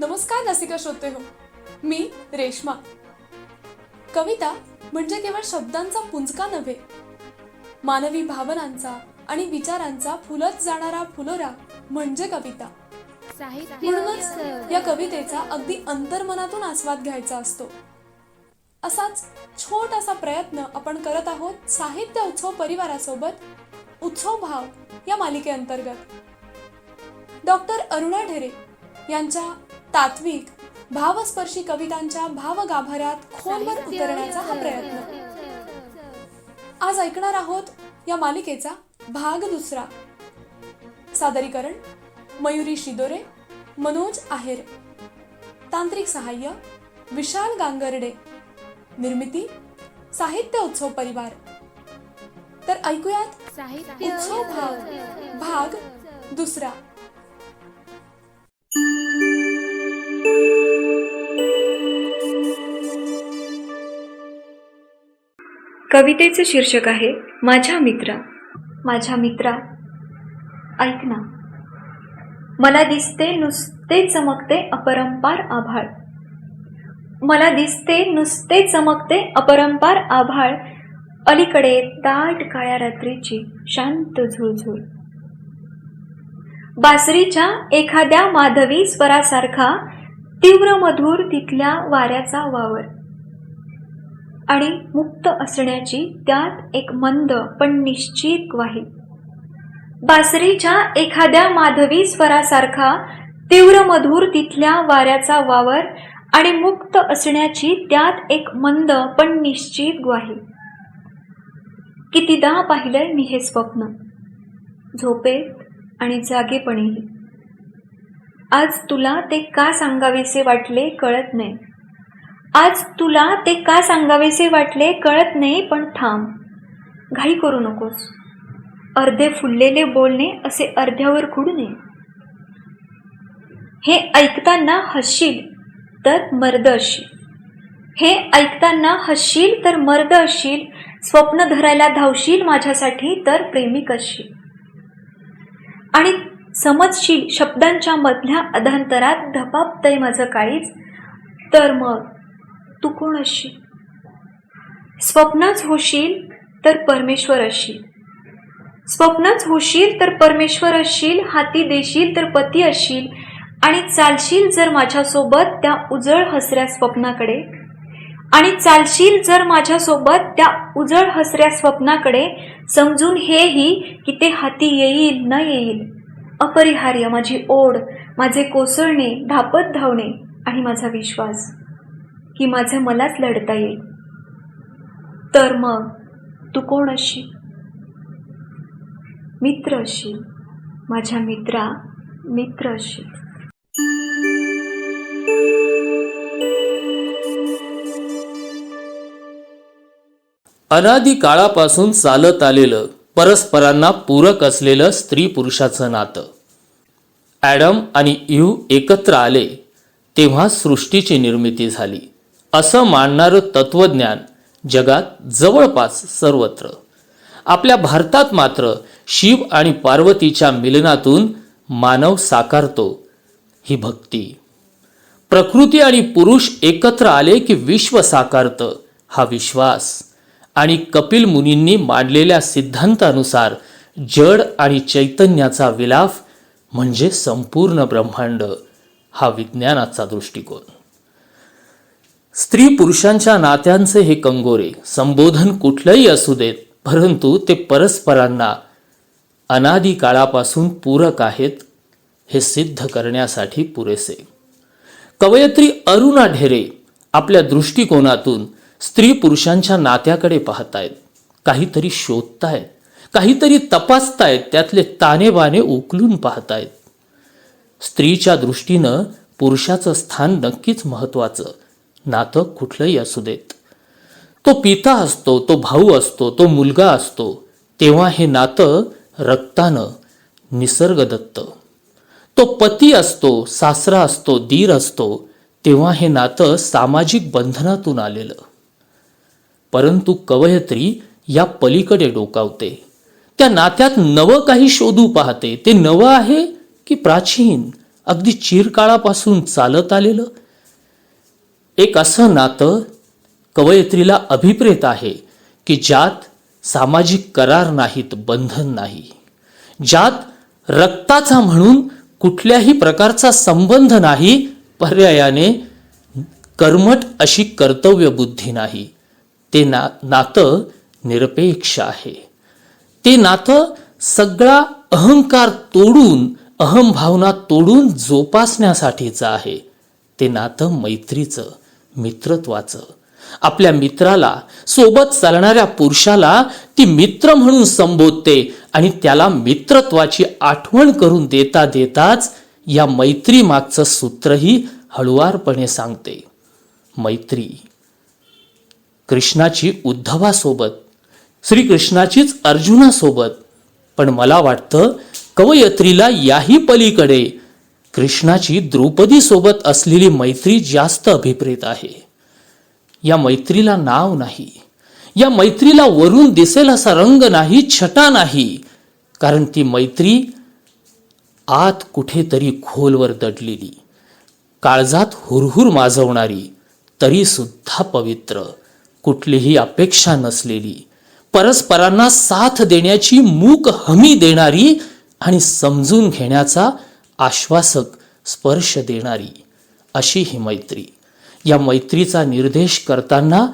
नमस्कार रसिका श्रोते हो. मी रेश्मा. कविता म्हणजे केवळ शब्दांचा पुंजका नव्हे मानवी भावनांचा आणि विचारांचा फुलत जाणारा फुलोरा म्हणजे कविता. म्हणूनच या कवितेचा अगदी अंतर्मनातून आस्वाद घ्यायचा असतो. असाच छोटासा प्रयत्न आपण करत आहोत साहित्य उत्सव परिवारासोबत उत्सव भाव या मालिकेअंतर्गत. डॉक्टर अरुणा ढेरे यांच्या तात्विक भावस्पर्शी कवितांच्या भावगाभाऱ्यात खोलवर उतरण्याचा हा प्रयत्न. आज ऐकणार आहोत या मालिकेचा भाग दुसरा. सादरीकरण मयुरी शिदोरे मनोज आहेर. तांत्रिक सहाय्य विशाल गांगर्डे. निर्मिती साहित्य उत्सव परिवार. तर ऐकूयात उत्सव भाव भाग दुसरा. कवितेचं शीर्षक आहे माझ्या मित्रा. माझ्या मित्रा ऐक ना. मला दिसते नुसते चमकते अपरंपार आभाळ. मला दिसते नुसते चमकते अपरंपार आभाळ. अलीकडे दाट काळ्या रात्रीची शांत झुळझुळ. बासरीच्या एखाद्या माधवी स्वरासारखा तीव्र मधुर तिथल्या वाऱ्याचा वावर. आणि मुक्त असण्याची त्यात एक मंद पण निश्चित ग्वाही. बासरीच्या एखाद्या माधवी स्वरासारखा तीव्र मधुर तिथल्या वाऱ्याचा वावर आणि मुक्त असण्याची त्यात एक मंद पण निश्चित ग्वाही. कितीदा पाहिलंय मी हे स्वप्न. झोपेत आणि जागेपणीही. आज तुला ते का सांगावेसे वाटले कळत नाही. आज तुला ते का सांगावेसे वाटले कळत नाही पण थांब. घाई करू नकोस. अर्धे फुललेले बोलणे असे अर्ध्यावर खुडू नये. हे ऐकताना हसशील तर मर्द असशील हे ऐकताना हसशील तर मर्द असशील स्वप्न धरायला धावशील माझ्यासाठी तर प्रेमिक असशील आणि समजशील शब्दांच्या मधल्या अधांतरात धपापतय माझं काळीच तर मग? तू कोण असशील स्वप्नच होशील तर परमेश्वर असशील स्वप्नच होशील तर परमेश्वर असशील हाती देशील तर पती असशील आणि चालशील जर माझ्यासोबत त्या उजळ हसऱ्या स्वप्नाकडे आणि चालशील जर माझ्यासोबत त्या उजळ हसऱ्या स्वप्नाकडे समजून हेही की ते हाती येईल न येईल. अपरिहार्य माझी ओढ माझे कोसळणे धापत धावणे आणि माझा विश्वास. की माझं मलाच लढता येईल. तर मग तू कोण असशील मित्र असशील माझ्या मित्रा मित्र असशील अनादी काळापासून चालत आलेलं परस्परांना पूरक असलेलं स्त्री पुरुषाचं नातं. ॲडम आणि इव्ह एकत्र आले तेव्हा सृष्टीची निर्मिती झाली. असं मानणारं तत्वज्ञान जगात जवळपास सर्वत्र. आपल्या भारतात मात्र शिव आणि पार्वतीच्या मिलनातून मानव साकारतो ही भक्ती. प्रकृती आणि पुरुष एकत्र आले की विश्व साकारतं हा विश्वास आणि कपिल मुनींनी मांडलेल्या सिद्धांतानुसार जड आणि चैतन्याचा विलाफ म्हणजे संपूर्ण ब्रह्मांड हा विज्ञानाचा दृष्टिकोन. स्त्री पुरुषांच्या नात्यांचे हे कंगोरे संबोधन कुठलंही असू देत परंतु ते परस्परांना अनादी काळापासून पूरक आहेत हे सिद्ध करण्यासाठी पुरेसे. कवयित्री अरुणा ढेरे आपल्या दृष्टिकोनातून स्त्री पुरुषांच्या नात्याकडे पाहतायत काहीतरी शोधतायत काहीतरी तपासतायत त्यातले तानेबाने उकलून पाहतायत. स्त्रीच्या दृष्टीनं पुरुषाचं स्थान नक्कीच महत्वाचं नातं कुठलंही असू देत. तो पिता असतो तो भाऊ असतो तो मुलगा असतो तेव्हा हे नातं रक्तानं निसर्गदत्त. तो पती असतो सासरा असतो दीर असतो तेव्हा हे नातं सामाजिक बंधनातून आलेलं. परंतु कवयत्री या पलीकडे डोकावते. त्या नात्यात नवं काही शोधू पाहते. ते नवं आहे की प्राचीन अगदी चिरकाळापासून चालत आलेलं एक असं नातं कवयित्रीला अभिप्रेत आहे की ज्यात सामाजिक करार नाहीत बंधन नाही. ज्यात रक्ताचा म्हणून कुठल्याही प्रकारचा संबंध नाही पर्यायाने कर्मट अशी कर्तव्य बुद्धी नाही. ते ना नातं निरपेक्ष आहे. ते नातं सगळा अहंकार तोडून अहमभावना तोडून जोपासण्यासाठीचं आहे. ते नातं मैत्रीचं मित्रत्वाचं. आपल्या मित्राला सोबत चालणाऱ्या पुरुषाला ती मित्र म्हणून संबोधते आणि त्याला मित्रत्वाची आठवण करून देता देताच या मैत्री मागचं सूत्रही हळुवारपणे सांगते. मैत्री. कृष्णाची उद्धवासोबत श्रीकृष्णाचीच अर्जुनासोबत पण मला वाटतं कवयत्रीला याही पलीकडे कृष्णाची द्रौपदीसोबत असलेली मैत्री जास्त अभिप्रेत आहे. या मैत्रीला नाव नाही. या मैत्रीला वरून दिसेल असा रंग नाही छटा नाही. कारण ती मैत्री आत कुठेतरी खोलवर दडलेली. काळजात हुरहुर माजवणारी तरी सुद्धा पवित्र. कुठलीही अपेक्षा नसलेली. परस्परांना साथ देण्याची मूक हमी देणारी आणि समजून घेण्याचा आश्वासक स्पर्श देणारी अशी ही मैत्री. या मैत्रीचा निर्देश करताना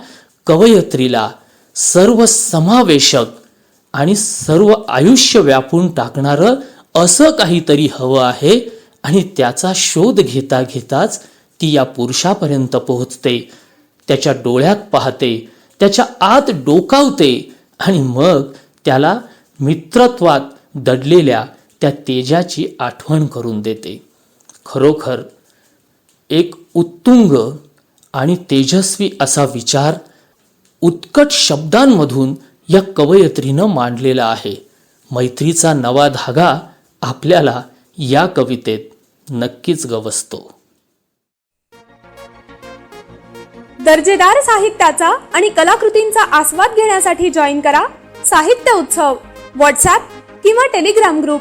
कवयत्रीला सर्व समावेशक आणि सर्व आयुष्य व्यापून टाकणारं असं काहीतरी हवं आहे आणि त्याचा शोध घेता घेताच ती या पुरुषापर्यंत पोहोचते. त्याच्या डोळ्यात पाहते त्याच्या आत डोकावते आणि मग त्याला मित्रत्वात दडलेल्या त्या तेजाची आठवण करून देते. खरोखर एक उत्तुंग आणि तेजस्वी असा विचार उत्कट शब्दांमधून या कवयत्रीनं मांडलेला आहे. मैत्रीचा नवा धागा आपल्याला या कवितेत नक्कीच गवसतो. दर्जेदार साहित्याचा आणि कलाकृतींचा आस्वाद घेण्यासाठी जॉईन करा साहित्य उत्सव. व्हॉट्सॲप किंवा टेलिग्राम ग्रुप.